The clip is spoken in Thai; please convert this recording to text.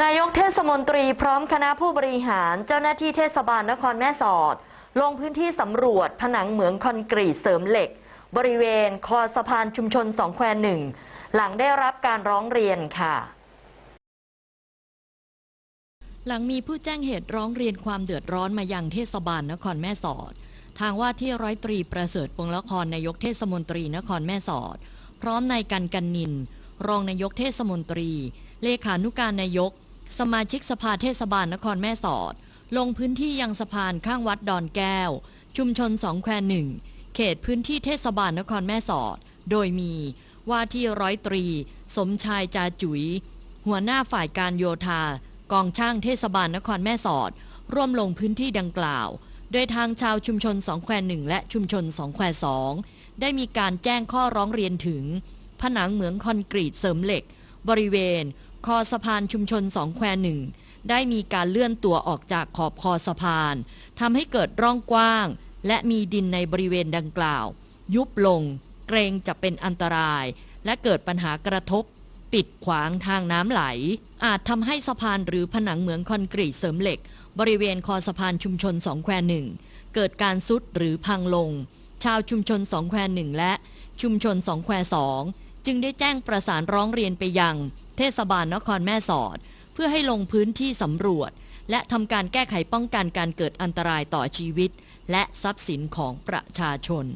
นายกเทศมนตรีพร้อมคณะผู้บริหารเจ้าหน้าที่เทศบาลนครแม่สอด ลงพื้นที่สำรวจผนังเหมืองคอนกรีตเสริมเหล็ก บริเวณคอสะพานชุมชนสองแควหนึ่ง หลังได้รับการร้องเรียนค่ะ หลังมีผู้แจ้งเหตุร้องเรียนความเดือดร้อนมายังเทศบาลนครแม่สอด ทางว่าที่ร้อยตรีประเสริฐปงละครนายกเทศมนตรีนครแม่สอด พร้อมนายกันกันนิน รองนายกเทศมนตรี เลขานุการนายก สมาชิกสภาเทศบาลนครแม่สอด ลงพื้นที่ยังสะพานข้างวัดดอนแก้ว ชุมชนสองแควหนึ่ง เขตพื้นที่เทศบาลนครแม่สอด โดยมีว่าที่ร้อยตรี สมชายจาจุยหัวหน้าฝ่ายการโยธา กองช่างเทศบาลนครแม่สอด ร่วมลงพื้นที่ดังกล่าว โดยทางชาวชุมชนสองแควหนึ่งและชุมชนสองแควสองได้มีการแจ้งข้อร้องเรียนถึง ผนังเหมืองคอนกรีตเสริมเหล็ก บริเวณ คอสะพานชุมชนสองแควหนึ่งได้มีการเลื่อนตัวออกจากขอบคอสะพานทำให้เกิดร่องกว้าง และมีดินในบริเวณดังกล่าว ยุบลง เกรงจะเป็นอันตราย และเกิดปัญหากระทบ ปิดขวางทางน้ำไหล อาจทำให้สะพานหรือผนังเหมืองคอนกรีตเสริมเหล็ก บริเวณคอสะพานชุมชนสองแควหนึ่งเกิดการซุดหรือพังลง ชาวชุมชนสองแควหนึ่งและชุมชนสองแควสอง จึงได้แจ้งประสานร้องเรียนไปยัง เทศบาลนครแม่สอด เพื่อให้ลงพื้นที่สำรวจ และทำการแก้ไขป้องกันการเกิดอันตรายต่อชีวิต และทรัพย์สินของประชาชน